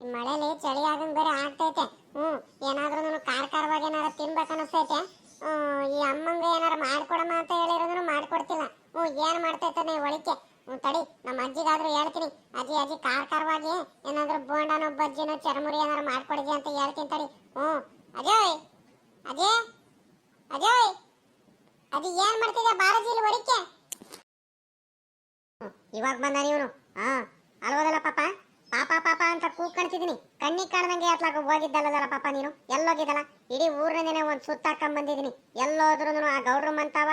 ಮಳೆಲಿ ಚಳಿ ಆಗಂಗ್ ಬೇರೆ ಆಗ್ತೈತೆ. ಹ್ಮ್, ಏನಾದ್ರೂ ನಾನು ಕಾರ್ ಕಾರವಾಗಿ ಏನಾದ್ರು ತಿನ್ಬೇಕು ಅನಿಸ್ತೈತೆ ಈ ಅಮ್ಮಂಗೆ ಏನಾರು ಮಾಡ್ಕೊಡಮ್ಮ ಅಂತ ಹೇಳಿರೋದನ್ನು ಮಾಡ್ಕೊಡ್ತಿಲ್ಲ. ಹ್ಞೂ ಏನ್ ಮಾಡ್ತೈತೆ ಒಳಿಕೆ ಹ್ಞೂ ತಡಿ ನಮ್ಮ ಅಜ್ಜಿಗಾದ್ರೂ ಹೇಳ್ತೀನಿ. ಅಜ್ಜಿ ಅಜ್ಜಿ, ಕಾರ್ ಕಾರ್ವಾಗಿ ಏನಾದ್ರೂ ಬೋಂಡನೋ, ಬಜ್ಜಿನೋ, ಚರ್ಮುರಿ ಏನಾರು ಮಾಡ್ಕೊಡಿಜಿ ಅಂತ ಹೇಳ್ತೀನಿ ತಡಿ. ಹ್ಞೂ ಅಜಯ್ ಅಜಯ್ ಅಜಯ್ ಅದು ಏನ್ ಮಾಡ್ತಿದ್ಯಾ ಬಾರಜಿ ಇಲ್ಲಿ ಒಳಿಕೆ ಇವಾಗ ಬಂದ ಇವನು. ಹಾ ಅಲ್ವದಲ್ಲ ಪಾಪ? ಪಾಪ ಪಾಪ ಅಂತ ಕೂಗ್ಕಣ್ತಿದೀನಿ ಕಣ್ಣಿ ಕಾಣದಂಗೆ ಅತ್ಲಾಗ ಹೋಗಿದ್ದಲ್ಲದಲ್ಲ ಪಾಪ ನೀನು? ಎಲ್ಲೋಗಿದ್ದಲ್ಲ? ಇಡೀ ಒಂದು ಒಂದ್ ಸುತ್ತಾಕೊಂಡ್ ಬಂದಿದ್ದೀನಿ. ಎಲ್ಲೋದ್ರೂ ಆ ಗೌರವ ಮಂತಾವ?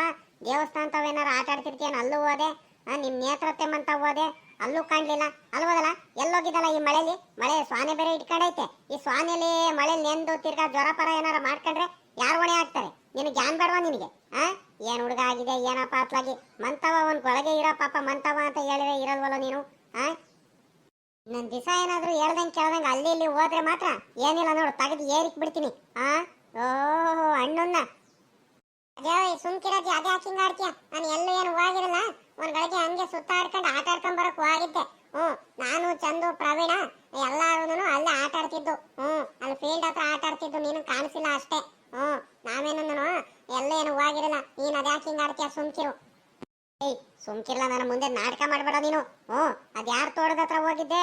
ದೇವಸ್ಥಾನ ಏನಾರ ಆಟ ಆಡ್ತಿರ್ತೀಯನ ಅಲ್ಲೂ ಹೋದೆ. ನಿಮ್ ನೇತ್ರತೆ ಮಂತ ಹೋದೆ. ಅಲ್ಲೂ ಕಾಣ್ಲಿಲ್ಲ. ಅಲ್ವದಲ್ಲ? ಎಲ್ಲೋಗಿದ್ದಲ್ಲ ಈ ಮಳೆಲಿ? ಮಳೆ ಸ್ವಾನೆ ಬೇರೆ ಇಟ್ಕೊಂಡೈತೆ. ಈ ಸ್ವಾನೆಲಿ ಮಳೆ ನೆಂದು ತಿರ್ಗಾ ಜ್ವರ ಪರ ಏನಾರ ಮಾಡ್ಕೊಂಡ್ರೆ ಯಾರು ಹೊಣೆ ಆಗ್ತಾರೆ ನಿನಗೆ ಜ್ಞಾನ ಬೇಡವಾ ನಿನಗೆ? ಆ? ಏನ್ ಹುಡುಗ ಆಗಿದೆ, ಏನಪ್ಪ ಅತ್ಲಾಗಿ? ಮಂತವ ಒಂದ್ ಒಳಗೆ ಇರೋ ಪಾಪ ಮಂತವ ಅಂತ ಹೇಳಿದ್ರೆ ಇರಲ್ವಲ್ಲ ನೀನು? ಆ? ನನ್ ದಿಸ ಏನಾದ್ರು ಹೇಳ್ದಂಗ್ ಕೇಳ್ದಂಗ್ ಅಲ್ಲಿ ಇಲ್ಲಿ ಹೋದ್ರೆ ಮಾತ್ರ ಏನಿಲ್ಲ ನೋಡು, ತೆಗೆದು ಏರಿಕ್ ಬಿಡ್ತೀನಿ. ಆ? ಓಹೋ ಹಣ್ಣನ್ನ ಅದೇ ಅದೇ ಹಾಕಿಂಗ್ ಆಡ್ತೀಯ? ನಾನು ಎಲ್ಲ ಏನು ಹೋಗಿರಲ್ಲ. ಒಂದ್ ಗಳಿಗೆ ಹಂಗೆ ಸುತ್ತಾಡ್ಕೊಂಡು ಆಟ ಆಡ್ಕೊಂಡ್ ಬರಕ್ ಹೋಗಿದ್ದೆ. ಹ್ಮ್, ನಾನು, ಚಂದು, ಪ್ರವೀಣ ಎಲ್ಲಾರು ಅಲ್ಲೇ ಆಟ ಆಡ್ತಿದ್ದು. ಹ್ಮ್, ಅಲ್ಲಿ ಫೀಲ್ಡ್ ಹತ್ರ ಆಟ ಆಡ್ತಿದ್ದು, ನೀನು ಕಾಣಿಸಿಲ್ಲ ಅಷ್ಟೇ. ಹ್ಮ್ ನಾವೇನು ಎಲ್ಲ ಏನು ಹೋಗಿರಲ್ಲ. ನೀನ್ ಅದೇ ಹಾಕಿಂಗ್ ಆಡ್ತೀಯ, ಸುಮ್ಕಿರು. ಏಯ್, ಸುಮ್ಕಿರ್ಲ, ನನ್ನ ಮುಂದೆ ನಾಟಕ ಮಾಡ್ಬೇಡ ನೀನು. ಹ್ಞೂ ಅದು ಯಾರು ತೋಡದ ಹತ್ರ ಹೋಗಿದ್ದೆ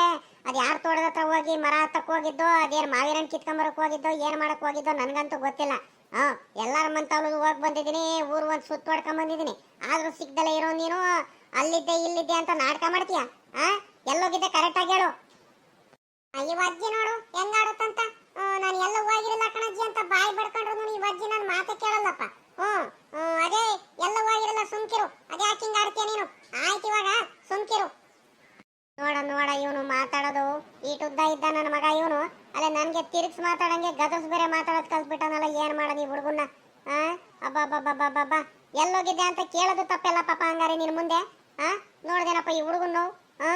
ಅದು ಯಾರು ತೋಡದ ಹತ್ರ ಹೋಗಿ ಮರ ಹತ್ತಕ್ಕೆ ಹೋಗಿದ್ದೋ ಅದೇನ್ ಮಾವಿನ ಕಿತ್ಕೊಂಬರಕ್ಕೆ ಹೋಗಿದ್ದು, ಏನು ಮಾಡಕ್ಕೆ ಹೋಗಿದ್ದೋ ನನ್ಗಂತೂ ಗೊತ್ತಿಲ್ಲ. ಹಾಂ ಎಲ್ಲರ ಮಂತವ್ಳಿಗೆ ಹೋಗಿ ಬಂದಿದ್ದೀನಿ, ಊರು ಒಂದು ಸುತ್ತ ಹೊಡ್ಕೊಂಬಂದಿದ್ದೀನಿ ಆದ್ರೂ ಸಿಗ್ದಲೆ ಇರೋ ನೀನು, ಅಲ್ಲಿದ್ದೆ, ಇಲ್ಲಿದ್ದೆ ಅಂತ ನಾಟಕ ಮಾಡ್ತೀಯ? ಆ ಎಲ್ಲೋಗಿದ್ದೆ, ಕರೆಕ್ಟಾಗಿ ಹೇಳು. ಇವ ಅಜ್ಜಿ ನೋಡು ಹೆಂಗಾಡುತ್ತಂತ ನಾನು ಎಲ್ಲ ಹೋಗಿರಲ್ಲ ಕಣಜ್ಜಿ ಅಂತ ಬಾಯಿ ಬಡ್ಕೊಂಡ್ರು ಈ ಅಜ್ಜಿ ನನ್ನ ಮಾತೇ ಕೇಳಲ್ಲಪ್ಪ. ಹ್ಮ್ ಅದೇ ಎಲ್ಲ ಹೋಗಿರಲ್ಲ ಸುಮ್ಕಿರು. ಅದೇ ಹಾಕಿಂಗ್ ಆಡ್ತೀಯ ನೀನು. ಆಯ್ತು ಇವಾಗ ಸುಮ್ಕಿರು. ನೋಡ ನೋಡ ಇವನು ಮಾತಾಡೋದು. ಈಟುದ್ದ ಇದ್ದ ನನ್ನ ಮಗ ಇವನು. ಅಲ್ಲ ನನಗೆ ತಿರುಗ್ಸ್ ಮಾತಾಡಂಗೆ ಗದರ್ಸ್ ಬೇರೆ ಮಾತಾಡೋದ್ ಕಲ್ತ್ಬಿಟ್ಟನಲ್ಲ ಏನು ಮಾಡೋದು ಈ ಹುಡುಗನ್ನ? ಆ? ಅಬ್ಬಬ್ಬಬ್ಬಬ್ಬಬ್ಬ ಎಲ್ಲೋಗಿದ್ದೆ ಅಂತ ಕೇಳೋದು ತಪ್ಪೆಲ್ಲ ಪಾಪ ಹಂಗಾರೆ ನಿನ್ ಮುಂದೆ? ಆ? ನೋಡ್ದೇನಪ್ಪ ಈ ಹುಡುಗನ್ನು ಆ?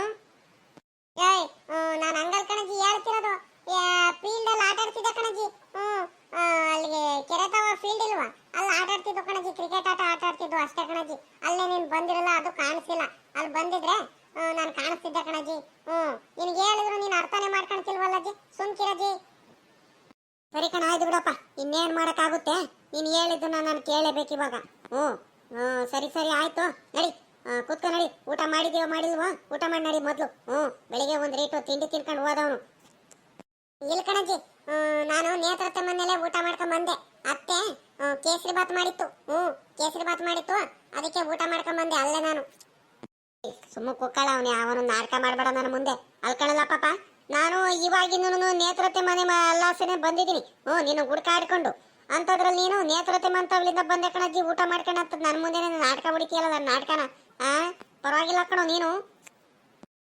ಏಯ್ ನಾನು ಹಂಗಲ್ ಕಣಜಿ ಹೇಳ್ತಿರೋದು. ಫೀಲ್ಡ್ ಅಲ್ಲಿ ಆಟ ಆಡ್ತಿದ್ದೆ ಕಣಜಿ. ಆ, ಅಲ್ಲಿಗೆ ಕೆರೆ ತವ ಫೀಲ್ಡ್ ಇಲ್ವಾ? ಅಲ್ಲಿ ಆಟ ಆಡ್ತಿದ್ದು ಕಣಜಿ ಕ್ರಿಕೆಟ್ ಆಟ ಆಟ ಆಡ್ತಿದ್ದು ಅಷ್ಟೇ ಕಣಜಿ ಅಲ್ಲೇ ನೀನು ಬಂದಿರಲ್ಲ, ಅದು ಕಾಣಿಸಿಲ್ಲ. ಅಲ್ಲಿ ಬಂದಿದ್ರೆ ನಾನು ಕಾಣಿಸ್ತಿದ್ದೆ ಕಣಜಿ ಹ್ಞೂ ನಿನಗೆ ಹೇಳಿದ್ರು ನೀನು ಅರ್ಥನೇ ಮಾಡ್ಕೊಳ್ತಿಲ್ವಲ್ಲಜ್ಜಿ ಕಿರಜಿ ಸರಿ ಕಣ, ಆಯ್ತು ಬಿಡಪ್ಪ. ಇನ್ನೇನ್ ಮಾಡೋಕ್ಕಾಗುತ್ತೆ? ನೀನು ಹೇಳಿದ್ದು ನಾನು ಕೇಳಲೇಬೇಕು ಇವಾಗ. ಹ್ಞೂ ಹ್ಞೂ ಸರಿ ಸರಿ, ಆಯ್ತು. ನಡಿ. ಕೂತ್ಕೊ, ನಡಿ. ಊಟ ಮಾಡಿದೀವ ಮಾಡಿಲ್ವಾ? ಊಟ ಮಾಡಿ, ನಡಿ ಮೊದಲು. ಹ್ಞೂ ಬೆಳಿಗ್ಗೆ ಒಂದ್ ರೇಟು ತಿಂಡಿ ತಿನ್ಕೊಂಡು ಹೋದವನು. ಇಲ್ಲಿ ಕಣಜಿ ನಾನು ನೇತ್ರತ್ತೆ ಮನೇಲೆ ಊಟ ಮಾಡ್ಕೊಂಡ್ ಬಂದೆ. ಅತ್ತೆ ಕೇಸರಿ ಬಾತ್ ಮಾಡಿತ್ತು. ಹ್ಞೂ, ಕೇಸರಿ ಬಾತ್ ಮಾಡಿತ್ತು. ಅದಕ್ಕೆ ಊಟ ಮಾಡ್ಕೊಂಡ್ ಬಂದೆ, ಅಲ್ಲೇ ನಾನು. ಸುಮ್ಮ ಕುಕ್ಕಳ ಅವನೇ, ಅವನು ನಾಟಕ ಮಾಡಬೇಡ ನನ್ನ ಮುಂದೆ. ಅಲ್ಕಳಲ್ಲ ಪಾಪ. ನಾನು ಇವಾಗಿಂದನು ನೇತ್ರತೆ ಮನೆ ಅಲ್ಲಾಸನೆ ಬಂದಿದ್ದೀನಿ. ಹ್ಞೂ, ನೀನು ಹುಡ್ಕಾಡ್ಕೊಂಡು ಅಂಥದ್ರಲ್ಲಿ ನೀನು ನೇತ್ರತೆ ಮಂತವಳಿಂದ ಬಂದೆ ಕಣಜ್ಜಿ, ಊಟ ಮಾಡ್ಕೊಂಡು ಅಂತ ನನ್ನ ಮುಂದೆ ನಾಟಕ ಹೊಡಿತೀಯಲ್ಲ, ನನ್ನ ನಾಟಕನ? ಆ, ಪರವಾಗಿಲ್ಲ ಕಣೋ ನೀನು.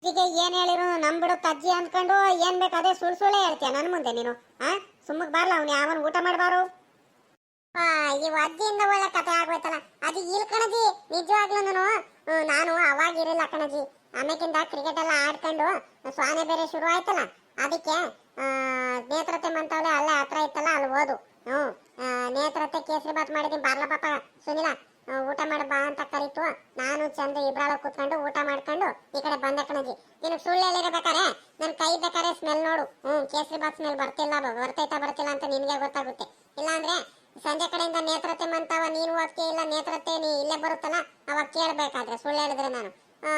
ಅಜ್ಜಿಗೆ ಏನ್ ಹೇಳಿರು? ನಂಬಿಡು ಅಜ್ಜಿ ಅನ್ಕೊಂಡು ಏನ್ ಬೇಕು ಅದೇ ಸುಳ್ ಸುಳ್ಳೇ ಹೇಳ್ತೀಯ ನನ್ನ ಮುಂದೆ ನೀನು, ಆ? ಸುಮ್ಮಕ್ ಬಾರ್ಲ ಅವ್ನು ಯಾವನ್ ಊಟ ಮಾಡಬಾರು? ಈ ಅಜ್ಜಿಯಿಂದ ಒಳ್ಳೆ ಕತೆ ಆಗೋಯ್ತಲ್ಲ ಅದು ಇಲ್ಲಿ ಕಣಜಿ ನಿಜವಾಗ್ಲೂ ನಾನು ಅವಾಗ ಇರಲಿಲ್ಲ ಕಣಜಿ ಆಮೇಕಿಂದ ಕ್ರಿಕೆಟ್ ಎಲ್ಲ ಆಡ್ಕೊಂಡು, ಸ್ವಾನೆ ಬೇರೆ ಶುರು ಆಯ್ತಲ್ಲ, ಅದಕ್ಕೆ ನೇತ್ರತೆ ಮಂತವಳೆ ಅಲ್ಲೇ ಹತ್ರ ಇತ್ತಲ್ಲ, ಅಲ್ಲಿ ಓದು ಹ್ಮ್ ಆ, ನೇತ್ರತೆ ಕೇಸರಿ ಬಾತ್ ಮಾಡಿದೀನಿ ಬಾರ್ಲ ಪಾಪ ಸುನಿಲ ಆ, ಊಟ ಮಾಡಿ ಬಾ ಅಂತ ಕರೀತು ನಾನು ಚಂದ ಇಬ್ರಾಳ ಕೂತ್ಕೊಂಡು ಊಟ ಮಾಡ್ಕೊಂಡು ಈ ಕಡೆ ಬಂದೆ ಕಣಜಿ ನಿನಗೆ ಸುಳ್ಳು ಹೇಳಿರ್ಬೇಕಾರೆ ನನ್ನ ಕೈ ಬೇಕಾರೆ ಸ್ಮೆಲ್ ನೋಡು ಹ್ಮ್ ಕೇಸರಿ ಬಾತ್ ಸ್ಮೆಲ್ ಬರ್ತಿಲ್ಲ ಬ- ಬರ್ತೈತಾ ಬರ್ತಿಲ್ಲ ಅಂತ ನಿನಗೆ ಗೊತ್ತಾಗುತ್ತೆ ಇಲ್ಲಾಂದ್ರೆ ಸಂಜೆ ಕಡೆಯಿಂದ ನೇತ್ರತೆ ಮಂತವ ನೀನು ಅದಕ್ಕೆ ಇಲ್ಲ ನೇತ್ರತೆ ನೀ ಇಲ್ಲೇ ಬರುತ್ತಲ್ಲ ಅವಾಗ ಕೇಳ್ಬೇಕಾದ್ರೆ ಸುಳ್ಳು ಹೇಳಿದ್ರೆ ನಾನು ಆ,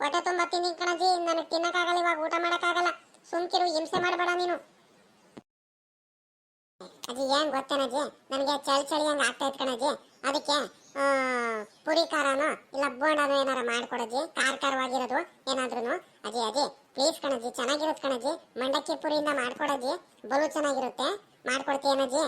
ಹೊಟ್ಟೆ ತುಂಬ ತಿನ್ನಿ ಕಣಜಿ ನನಗೆ ತಿನ್ನಕ್ಕಾಗಲ್ಲ ಇವಾಗ ಊಟ ಮಾಡಕ್ಕಾಗಲ್ಲ ಸುಮ್ಕಿರು ಹಿಂಸೆ ಮಾಡಬೇಡ ನೀನು ಏನ್ ಗೊತ್ತೇನಜ್ಜಿ ನನಗೆ ಚಳಿ ಚಳಿ ಹಂಗ ಆಗ್ತಾ ಇತ್ತು ಅದಕ್ಕೆ ಪುರಿ ಖಾರನೋ ಇಲ್ಲ ಬೋಂಡನೋ ಏನಾರು ಮಾಡ್ಕೊಡಜ್ಜಿ? ಖಾರ ಖಾರವಾಗಿರೋದು ಏನಾದ್ರೂ ಅಜ್ಜಿ ಅಜ್ಜಿ ಪ್ಲೀಸ್ ಕಣಜ್ಜಿ ಚೆನ್ನಾಗಿರುತ್ತೆ ಕಣಜ್ಜಿ. ಮಂಡಕ್ಕಿ ಪುರಿಯಿಂದ ಮಾಡ್ಕೊಡಜ್ಜಿ. ಬಲು ಚೆನ್ನಾಗಿರುತ್ತೆ. ಮಾಡ್ಕೊಡ್ತೀಯನಜ್ಜಿ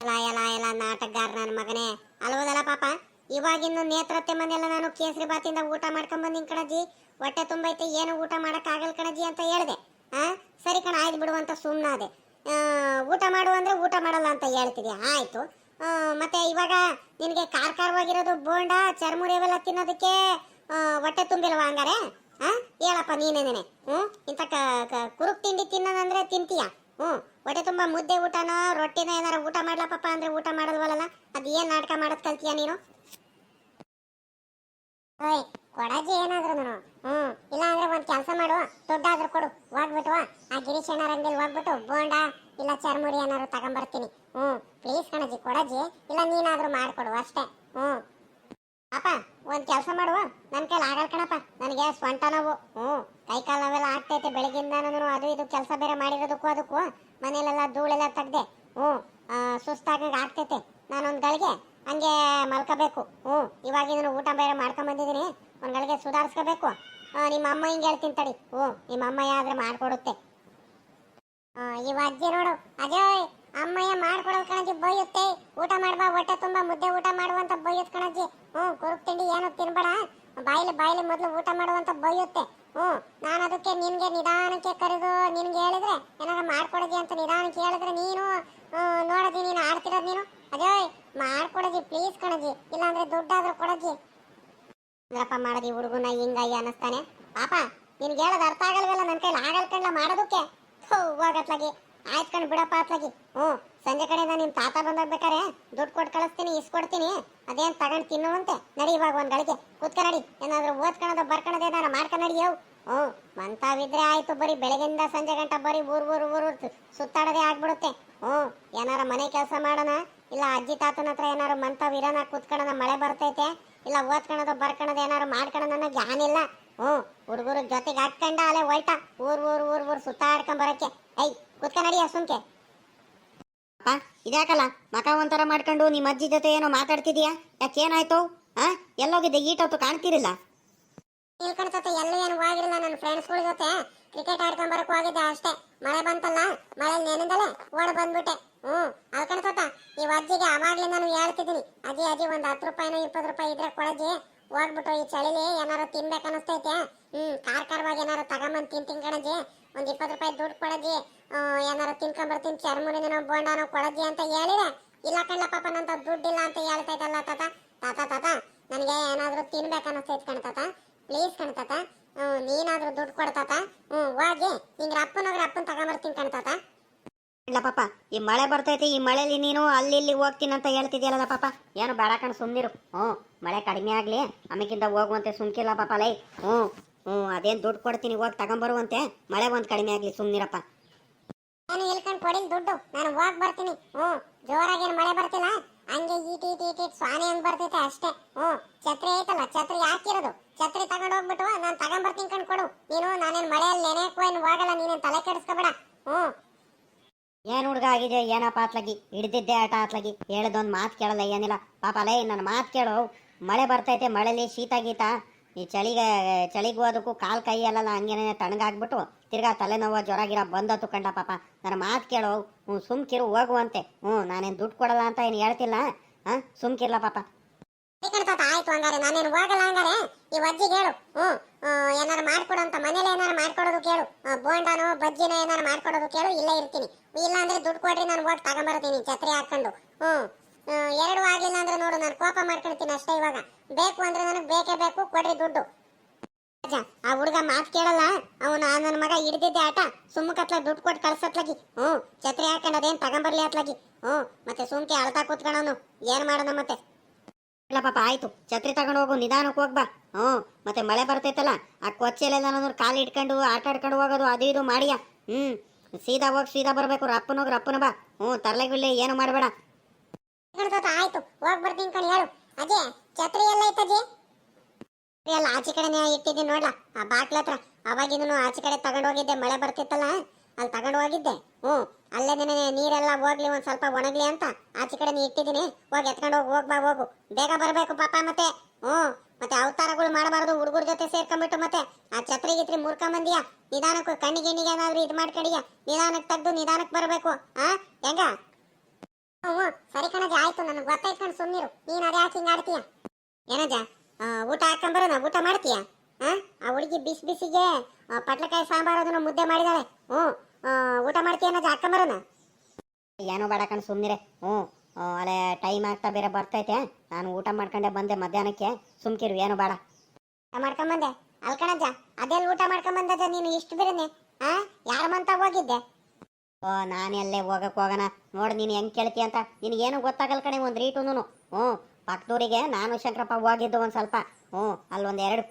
ಎಲ್ಲ ಎಲ್ಲ ಎಲ್ಲ ನಾಟಕಗಾರ ನನ್ನ ಮಗನೇ. ಅಲ್ವದಲ್ಲ ಪಾಪ? ಇವಾಗಿನ್ನು ನೇತ್ರತೆ ಮನೆಯಲ್ಲ ನಾನು ಕೇಸರಿ ಬಾತಿಂದ ಊಟ ಮಾಡ್ಕೊಂಡ್ ಬಂದಿನ್ ಕಣಜ್ಜಿ. ಹೊಟ್ಟೆ ತುಂಬೈತೆ, ಏನು ಊಟ ಮಾಡೋಕ್ಕಾಗಲ್ಲ ಕಣಜ್ಜಿ ಅಂತ ಹೇಳಿದೆ. ಆ? ಸರಿ ಕಣ, ಆಯ್ತು ಬಿಡುವಂತ ಸುಮ್ಮನಾದೆ ಊಟ ಮಾಡು ಅಂದ್ರೆ ಊಟ ಮಾಡಲ್ಲ ಅಂತ ಹೇಳ್ತಿದ್ಯಾ? ಆಯ್ತು. ಮತ್ತೆ ಇವಾಗ ನಿನಗೆ ಕಾರ್ ಖಾರವಾಗಿರೋದು ಬೋಂಡ, ಚರ್ಮುರಿ ಅವೆಲ್ಲ ತಿನ್ನೋದಕ್ಕೆ ಹೊಟ್ಟೆ ತುಂಬಿಲ್ವಾ ಹಂಗಾರೆ? ಆ, ಹೇಳಪ್ಪ ನೀನೇನೇನೆ ಹ್ಞೂ ಇಂಥ ಕ ಕುರುಕ್ ತಿಂಡಿ ತಿನ್ನೋದಂದ್ರೆ ತಿಂತೀಯ? ಹ್ಞೂ ಹೊಟ್ಟೆ ತುಂಬ ಮುದ್ದೆ ಊಟನ, ರೊಟ್ಟಿನ ಏನಾರ ಊಟ ಮಾಡ್ಲಪ್ಪ ಅಂದ್ರೆ ಊಟ ಮಾಡಲ್ವಲ್ಲ ಅದು ಏನು ನಾಟಕ ಮಾಡೋದು ಕಲ್ತೀಯ ನೀನು? ಓಯ್ ಕೊಡಜ್ಜಿ ಏನಾದ್ರು ಹ್ಞೂ ಇಲ್ಲ ಅಂದ್ರೆ ಒಂದ್ ಕೆಲಸ ಮಾಡು. ದುಡ್ಡಾದ್ರೂ ಕೊಡು. ಹೋಗ್ಬಿಟ್ಟು ಆ ಗಿರೀಶ್ ಅಣ್ಣರ ಅಂಗಡಿಲಿ ಹೋಗ್ಬಿಟ್ಟು ಬೋಂಡ ಇಲ್ಲ ಚರ್ಮುರಿ ಏನಾದ್ರು ತಗೊಂಬರ್ತೀನಿ. ಹ್ಞೂ ಪ್ಲೀಸ್ ಕಣಜಿ ಕೊಡಜ್ಜಿ. ಇಲ್ಲ ನೀನಾದ್ರೂ ಮಾಡ್ಕೊಡು ಅಷ್ಟೇ. ಹ್ಞೂ ಅಪ್ಪ ಒಂದ್ ಕೆಲಸ ಮಾಡುವ ನನ್ ಕೈಲಿ ಆಗಲ್ಲ ಕಣಪ್ಪ. ನನಗೆ ಸ್ವಂಟ ನೋವು. ಹ್ಞೂ ಕೈ ಕಾಲು ನೋವೆಲ್ಲ ಆಗ್ತೈತೆ ಬೆಳಗಿಂದ ನಾನು ಅದು ಇದು ಕೆಲಸ ಬೇರೆ ಮಾಡಿರೋದಕ್ಕೂ ಅದಕ್ಕೂ. ಮನೇಲೆಲ್ಲ ಧೂಳೆಲ್ಲ ತೆಗ್ದೆ. ಹ್ಞೂ ಆ, ಸುಸ್ತಾಗಂಗೆ ಆಗ್ತೈತೆ. ನಾನೊಂದು ಗಳಿಗೆ ಹಂಗೆ ಮಲ್ಕೋಬೇಕು. ಹ್ಞೂ ಇವಾಗಿನ ಊಟ ಬೇರೆ ಮಾಡ್ಕೊಂಡ್ ಬಂದಿದ್ದೀನಿ ಒಂದ್ ಗಳಿಗೆ ಸುಧಾರಿಸ್ಕೋಬೇಕು ನಿಮ್ಮ ಅಮ್ಮ ಹಿಂಗೆ ಹೇಳ್ತೀನಿ ತಡಿ. ಓ ನಿಮ್ಮ ಅಮ್ಮಯ್ಯ ಆದ್ರೆ ಮಾಡ್ಕೊಡುತ್ತೆ. ಇವ ಅಜ್ಜಿ ನೋಡು. ಅಜಯ್, ಅಮ್ಮಯ್ಯ ಮಾಡ್ಕೊಡೋದು ಕಣಜ್ಜಿ, ಬೈಯುತ್ತೆ. ಊಟ ಮಾಡ್ಬಾ, ಹೊಟ್ಟೆ ತುಂಬಾ, ಮುದ್ದೆ ಊಟ ಮಾಡುವಂತ ಬೈಯುತ್ತೆ ಕಣಜ್ಜಿ. ಹ್ಞೂ ಕುರುಕ್ ತಿಂಡಿ ಏನು ತಿನ್ಬೇಡ. ಬಾಯಿಲಿ ಬಾಯಿಲಿ ಮೊದಲು ಊಟ ಮಾಡುವಂತ ಬೈಯುತ್ತೆ. ಹ್ಞೂ, ನಾನು ಅದಕ್ಕೆ ನಿನ್ಗೆ ನಿಧಾನಕ್ಕೆ ಕರೆದು ನಿನ್ಗೆ ಹೇಳಿದ್ರೆ, ಏನಾರ ಮಾಡ್ಕೊಡೋದಿ ಅಂತ ನಿಧಾನಕ್ಕೆ ಹೇಳಿದ್ರೆ ನೀನು ನೋಡೋದಿ ನೀನು ಆಡ್ತಿರೋದು ನೀನು. ಅಜಯ್ ಮಾಡ್ಕೊಡೋದಿ ಪ್ಲೀಸ್ ಕಣಜಿ ಇಲ್ಲಾಂದ್ರೆ ದುಡ್ಡಾದ್ರೂ ಕೊಡಜಿ ಇಲ್ಲಪ್ಪ ಮಾಡದಿ ಹುಡುಗನ ಹಿಂಗಯ್ಯ ಅನ್ನಿಸ್ತಾನೆ? ಪಾಪ, ನಿನ್ಗೆ ಹೇಳೋದು ಅರ್ಥ ಆಗಲ್ವಲ್ಲ ನನ್ನ ಕೈಲಿ? ಆಗಲ್ ಕಣ್ಲ ಮಾಡೋದಕ್ಕೆ. ಹೋಗತ್ಲಾಗಿ. ಆಯ್ತು ಕಣ್ ಬಿಡಪ್ಪ ಅತ್ಲಾಗಿ. ಹ್ಞೂ ಸಂಜೆ ಕಡೆಯಿಂದ ನಿಮ್ಮ ತಾತ ಬಂದಾಗ ಬೇಕಾರೆ ದುಡ್ಡು ಕೊಟ್ಟು ಕಳಿಸ್ತೀನಿ ಇಸ್ಕೊಡ್ತೀನಿ ಅದೇನು ತಗೊಂಡು ತಿನ್ನುವಂತೆ? ನಡಿ ಇವಾಗ ಒಂದು ಗಳಿಗೆ. ಕೂತ್ಕ ನಡಿ. ಏನಾದರೂ ಓದ್ಕೊಳೋದು ಬರ್ಕೊಳೋದು ಏನಾರ ಮಾಡ್ಕೊಂಡು ನಡಿ ಯವ್ ಹ್ಞೂ ಮಂತಾವಿದ್ರೆ ಆಯಿತು ಬರೀ ಬೆಳಗ್ಗೆಯಿಂದ ಸಂಜೆ ಗಂಟ ಬರೀ ಊರು ಊರು ಊರು ಸುತ್ತಾಡೋದೇ ಆಗ್ಬಿಡುತ್ತೆ. ಹ್ಞೂ ಏನಾರ ಮನೆ ಕೆಲಸ ಮಾಡೋಣ? ಇಲ್ಲ ಅಜ್ಜಿ ತಾತನ ಹತ್ರ ಏನಾರು ಮಂತಾವಿರೋಣ ಕೂತ್ಕೊಳ್ಳೋಣ ಮಳೆ ಬರ್ತೈತೆ? ಇಲ್ಲ ಓದ್ಕೊಳೋದು ಬರ್ಕೊಳೋದು ಏನಾರು ಮಾಡ್ಕೊಳೋದು ಅನ್ನೋ ಜ್ಞಾನ ಇಲ್ಲ. ಹ್ಞೂ, ಹುಡುಗರು ಜೊತೆಗೆ ಹಾಕ್ಕೊಂಡ ಅಲ್ಲೇ ಹೊಯ್ಟ ಊರ್ ಊರ್ ಊರ್ ಊರ್ ಸುತ್ತಾಡ್ಕೊಂಡ್ ಬರಕ್ಕೆ. ಐ ಕುತ್ಕ ನಡಿಯ ಸುಮ್ಕೆ. ಅಪ್ಪ, ಇದ್ಯಾಕಲ್ಲ ಮಕ ಒಂಥರ ಮಾಡ್ಕೊಂಡು ನಿಮ್ಮ ಅಜ್ಜಿ ಜೊತೆ ಏನೋ ಮಾತಾಡ್ತಿದೀಯಾ? ಯಾಕೆ ಏನಾಯ್ತು? ಆ, ಎಲ್ಲೋಗಿದ್ದೆ, ಈಟೊತ್ತು ಕಾಣ್ತಿರಿಲ್ಲ ನಿಲ್ಕೊಂಡ್ತತೆ ಎಲ್ಲೂ ಏನು ಹೋಗಿರಲ್ಲ ನನ್ನ ಫ್ರೆಂಡ್ಸ್ಗಳ ಜೊತೆ. ಕ್ರಿಕೆಟ್ ಆಡ್ಕೊಂಡ್ ಬರಕ್ ಹೋಗಿದ್ದೆ ಅಷ್ಟೇ. ಮಳೆ ಬಂತಲ್ಲ ಮಳೆ ನೆನೆದಲೆ ಓಡ್ ಬಂದ್ಬಿಟ್ಟೆ. ಹ್ಮ್ ಅಲ್ಕಣ್ತತ ಈ ಅಜ್ಜಿಗೆ ಅವಾಗ್ಲಿಂದ ನಾನು ಹೇಳ್ತಿದ್ದೀನಿ. ಅಜ್ಜಿ ಅಜ್ಜಿ, ಒಂದ್ ಹತ್ತು ರೂಪಾಯಿನೋ ಇಪ್ಪತ್ತು ರೂಪಾಯಿ ಇದ್ರೆ ಕೊಡಜ್ಜಿ ಹೋಗ್ಬಿಟ್ಟು ಈ ಚಳಿಲಿ, ಏನಾರು ತಿನ್ಬೇಕು ಅನಿಸ್ತೈತೆ. ಹ್ಮ್, ಕಾರ್ ಕಾರ್ವಾಗಿ ಏನಾರು ತಗೊಂಬಂದ್ ತಿಂತೀನಿ ಕಣಜ್ಜಿ. ಒಂದ್ ಇಪ್ಪತ್ತು ರೂಪಾಯಿ ದುಡ್ಡು ಕೊಡಜ್ಜಿ. ಏನಾರು ತಿನ್ಕೊಂಡ್ ಬರ್ತೀನಿ ಚರ್ಮುರಿನೋ ಬೋಂಡಾನೋ ಕೊಡಜ್ಜಿ ಅಂತ ಹೇಳಿದೆ. ಇಲ್ಲ ಕಣ್ಲ ಪಾಪ ನಂತ ದುಡ್ಡಿಲ್ಲ ಅಂತ ಹೇಳ್ತೈತಲ್ಲ ತಾತ. ತಾತ ತಾತ, ನನಗೆ ಏನಾದ್ರೂ ತಿನ್ಬೇಕು ಅನಿಸ್ತೈತೆ ಕಣ್ತಾತ ಪ್ಲೀಸ್ ಕಣ್ತಾತ ನೀನಾದ್ರೂ ದುಡ್ಡು ಕೊಡ್ತಾತ ಹ್ಞೂ ಹೋಗಿ ಹಿಂಗ ಅಪ್ಪನೋಗ್ರೆ ಅಪ್ಪನ ತಗೊಂಬರ್ತೀನಿ ಕಣ್ತಾತ ಇಲ್ಲ ಪಾಪ ಈ ಮಳೆ ಬರ್ತೈತಿ ಈ ಮಳೆಲಿ ನೀನು ಅಲ್ಲಿ ಇಲ್ಲಿ ಹೋಗ್ತೀನಿ ಅಂತ ಹೇಳ್ತಿದ್ಯಲ್ಲ ಪಾಪ. ಏನು ಬೇಡ ಕಣ್ ಸುಮ್ಮನಿರು ಹ್ಞೂ ಮಳೆ ಕಡಿಮೆ ಆಗಲಿ ಆಮೇಕಿಂದ ಹೋಗುವಂತೆ ಸುಮ್ಕಿಲ್ಲ ಪಾಪ ಲೈ. ಹ್ಞೂ ಹ್ಞೂ ಅದೇನು ದುಡ್ಡು ಕೊಡ್ತೀನಿ ಹೋಗಿ ತಗೊಂಬರುವಂತೆ ಮಳೆ ಒಂದು ಕಡಿಮೆ ಆಗಲಿ ಸುಮ್ಮನಿರಪ್ಪ ನಾನು ಇಲ್ಕೊಂಡ್ ಕೊಡಿಲ್ ದುಡ್ಡು. ನಾನು ಹೋಗಿ ಬರ್ತೀನಿ. ಹ್ಞೂ ಜೋರಾಗಿ ಏನ್ ಮಳೆ ಬರ್ತಿಲ್ಲ. ಹಂಗೆ ಈಟ್ ಈಟ್ ಈಟ್ ಸ್ವಾನೆ ಹಂಗೆ ಬರ್ತೈತೆ ಅಷ್ಟೇ. ಹ್ಞೂ ಛತ್ರಿ ಐತಲ್ಲ ಛತ್ರಿ ಹಾಕಿರೋದು ಛತ್ರಿ ತಗೊಂಡ್ ಹೋಗ್ಬಿಟ್ಟು ನಾನು ತಗೊಂಡ್ ಬರ್ತೀನಿ ಕಣ್ ಕೊಡು ನೀನು ನಾನೇನ್ ಮಳೆಯಲ್ಲಿ ನೆನೆಯಕ್ಕೂ ಏನು ಹೋಗಲ್ಲ ನೀನೇನ್ ತಲೆ ಕೆಡಿಸ್ಕೋಬೇಡ ಹ್ಮ್ ಏನು ಹುಡುಗ ಆಗಿದೆ ಏನಪ್ಪ ಆತ್ಲಗಿ? ಹಿಡ್ದಿದ್ದೆ ಆಟ ಆತ್ಲಾಗಿ. ಹೇಳ್ದೊಂದು ಮಾತು ಕೇಳಲ್ಲ, ಏನಿಲ್ಲ. ಪಾಪ ಲೇ ನನ್ನ ಮಾತು ಕೇಳು. ಮಳೆ ಬರ್ತೈತೆ, ಮಳೆಲಿ ಶೀತ ಗೀತ. ಈ ಚಳಿಗೆ, ಚಳಿಗೂ ಅದಕ್ಕೂ ಕಾಲು ಕೈ ಅಲ್ಲಲ್ಲ, ಹಂಗೇನೆ ತಣ್ಣಗಾಗ್ಬಿಟ್ಟು ತಿರ್ಗಾ ತಲೆನೋವು, ಜ್ವರ ಗಿರ ಬಂದತ್ತು ಕಂಡ ಪಾಪ. ನನ್ನ ಮಾತು ಕೇಳು. ಹ್ಞೂ, ಸುಮ್ಕಿರು, ಹೋಗುವಂತೆ. ಹ್ಞೂ, ನಾನೇನು ದುಡ್ಡು ಕೊಡಲ್ಲ ಅಂತ ಏನು ಹೇಳ್ತಿಲ್ಲ, ಹಾಂ? ಸುಮ್ಕಿರಲ್ಲ ಪಾಪ. ಆಯ್ತು ಹಂಗಾರೆ, ನಾನೇನು ಹೋಗಲ್ಲ ಹಂಗಾರೆ. ಈ ಅಜ್ಜಿ ಹೇಳು. ಹ್ಞೂ ಏನಾರು ಮಾಡ್ಕೊಡು ಅಂತ ಮನೇಲಿ ಏನಾರು ಮಾಡ್ಕೊಡೋದು ಕೇಳು. ಬೋಂಡಾನು, ಬಜ್ಜಿನೋ ಏನಾರು ಮಾಡ್ಕೊಡೋದು ಕೇಳು, ಇಲ್ಲೇ ಇರ್ತೀನಿ. ಇಲ್ಲ ಅಂದ್ರೆ ದುಡ್ಡು ಕೊಡ್ರಿ, ನಾನು ಹೋಗಿ ತಗೊಂಬರ್ತೀನಿ, ಛತ್ರಿ ಹಾಕೊಂಡು ಹ್ಞೂ ಎರಡು ಆಗಲಿಲ್ಲ ಅಂದ್ರೆ ನೋಡು, ನಾನು ಕೋಪ ಮಾಡ್ಕೊಳ್ತೀನಿ ಅಷ್ಟೇ ಇವಾಗ. ಬೇಕು ಅಂದ್ರೆ ನನಗೆ ಬೇಕೇ ಬೇಕು, ಕೊಡ್ರಿ ದುಡ್ಡು. ಆ ಹುಡುಗ ಮಾತು ಕೇಳಲ್ಲ. ಅವನು ನನ್ನ ಮಗ ಹಿಡ್ದಿದ್ದೆ ಆಟ. ಸುಮ್ಮಕತ್ಲ ದುಡ್ಡು ಕೊಟ್ಟು ಕಳ್ಸತ್ಲಾಗಿ. ಹ್ಞೂ, ಛತ್ರಿ ಹಾಕೊಂಡು ಅದೇನು ತಗೊಂಬರ್ಲಿ ಅತ್ಲಾಗಿ. ಹ್ಞೂ, ಮತ್ತೆ ಸುಮ್ಕೆ ಅಳ್ತಾ ಕೂತ್ಕೊಳೋನು ಏನು ಮಾಡೋಣ ಮತ್ತೆ? ಇಲ್ಲ ಪಾಪ, ಆಯ್ತು. ಛತ್ರಿ ತಗೊಂಡು ಹೋಗು, ನಿಧಾನಕ್ಕೆ ಹೋಗ್ಬಾ ಹ್ಞೂ, ಮತ್ತೆ ಮಳೆ ಬರ್ತೈತಲ್ಲ, ಆ ಕೊಚ್ಚೆಲೆಲ್ಲ ನಾನು ಕಾಲು ಇಟ್ಕೊಂಡು, ಆಟ ಆಡ್ಕೊಂಡು ಹೋಗೋದು, ಅದು ಇದು ಮಾಡಿಯ? ಹ್ಞೂ, ಸೀದಾ ಹೋಗಿ, ಸೀದಾ ಬರಬೇಕು. ರಪ್ಪನ ಹೋಗಿ ರಪ್ಪನ ಬಾ. ಹ್ಞೂ, ತರಲೆ ಗಿಲ್ಲೆ ಏನು ಮಾಡಬೇಡ. ಆಯ್ತು. ಹೋಗಿ ಬರ್ತೀನಿ ಕಣ, ಹೇಳು. ಅದೇ ಛತ್ರಿ ಎಲ್ಲ ಐತಜಿ ಎಲ್ಲ ಆಚೆ ಕಡೆನೇ ಇಟ್ಟಿದ್ದೀನಿ, ನೋಡ್ಲಾ? ಆ ಬಾಕ್ಲ ಹತ್ರ. ಆಚೆ ಕಡೆ ತಗೊಂಡು ಹೋಗಿದ್ದೆ, ಮಳೆ ಬರ್ತಿತ್ತಲ್ಲ. ಅಲ್ಲಿ ತಗೊಂಡು ಹೋಗಿದ್ದೆ. ಹ್ಞೂ ಅಲ್ಲೇ ನೀರೆಲ್ಲ ಹೋಗ್ಲಿ ಒಂದು ಸ್ವಲ್ಪ ಒಣಗ್ಲಿ ಅಂತ. ಆಚೆ ಕಡೆ ಇಟ್ಟಿದ್ದೀನಿ. ಹೋಗಿ ಎತ್ಕೊಂಡು ಹೋಗಿ ಹೋಗ್ಬಾ ಹೋಗು. ಬೇಗ ಬರಬೇಕು ಪಾಪ ಮತ್ತೆ. ಹ್ಞೂ ಮತ್ತೆ ಅವತಾರಗಳು ಮಾಡಬಾರ್ದು ಹುಡುಗರ ಜೊತೆ ಸೇರ್ಕೊಂಡ್ಬಿಟ್ಟು ಮತ್ತೆ. ಆ ಛತ್ರಿ ಗಿತ್ರಿ ಮುರ್ಕೊಂಬಂದಿಯಾ? ನಿಧಾನಕ್ಕೆ ಕಣ್ಣಿಗೆ ಏನಾದ್ರು ಇದು ಮಾಡ್ಕೊಂಡಿಯಾ? ನಿಧಾನಕ್ಕೆ ತೆಗ್ದು ನಿಧಾನಕ್ಕೆ ಬರಬೇಕು ಆ? ಹೆಂಗ? ಹ್ಞೂ ಸರಿ ಕಣಜ ಆಯ್ತು ನನಗೆ ಗೊತ್ತಾಯ್ತು ಕಣ್ ಸುಮ್ಮನಿರು ನೀನು ಅದೇ ಹಾಕಿ ಹಿಂಗೆ ಆಡ್ತೀಯ? ಏನಜ್ಜ ಆ, ಊಟ ಹಾಕೊಂಬರೋಣ ಊಟ ಮಾಡ್ತೀಯ? ಆ? ಆ ಹುಡುಗಿ ಬಿಸಿ ಬಿಸಿಗೆ ಪಟ್ಲಕಾಯಿ ಸಾಂಬಾರು ಅದನ್ನು ಮುದ್ದೆ ಮಾಡಿದಾಳೆ. ಹ್ಞೂ. ಆ, ಊಟ ಮಾಡ್ತೀಯನಜ್ಜ ಹಾಕೊಂಬರೋಣ ಏನೋ ಬೇಡ ಕಣ್ ಸುಮ್ಮನಿರೆ ಹ್ಞೂ. ಆ, ಅಲ್ಲೇ ಟೈಮ್ ಆಗ್ತಾ ಬೇರೆ ಬರ್ತೈತೆ. ನಾನು ಊಟ ಮಾಡ್ಕೊಂಡೆ ಬಂದೆ ಮಧ್ಯಾಹ್ನಕ್ಕೆ. ಸುಮ್ಕಿರು ಏನು ಬೇಡ. ಊಟ ಮಾಡ್ಕೊಂಬಂದೆ ಅಲ್ಕಣಜ್ಜ ಅದೆಲ್ಲ ಊಟ ಮಾಡ್ಕೊಂಬಂದದ ನೀನು ಇಷ್ಟು ಬಿರನೆ? ಆ ಯಾರ ಮಂತ ಹೋಗಿದ್ದೆ? ಓ ನಾನೆಲ್ಲೇ ಹೋಗಕ್ ಹೋಗೋಣ. ನೋಡು ನೀನು ಹೆಂಗ್ ಕೇಳ್ತಿ ಅಂತ. ನಿನಗೇನು ಗೊತ್ತಾಗಲ್ಲ ಕಣೆ ಒಂದು ರೀಟುನು ಹ್ಞೂ. ಪಕ್ಕದೂರಿಗೆ ನಾನು ಶಂಕರಪ್ಪ ಹೋಗಿದ್ದು ಒಂದು ಸ್ವಲ್ಪ. ಹ್ಞೂ. ಅಲ್ಲೊಂದು ಎರಡು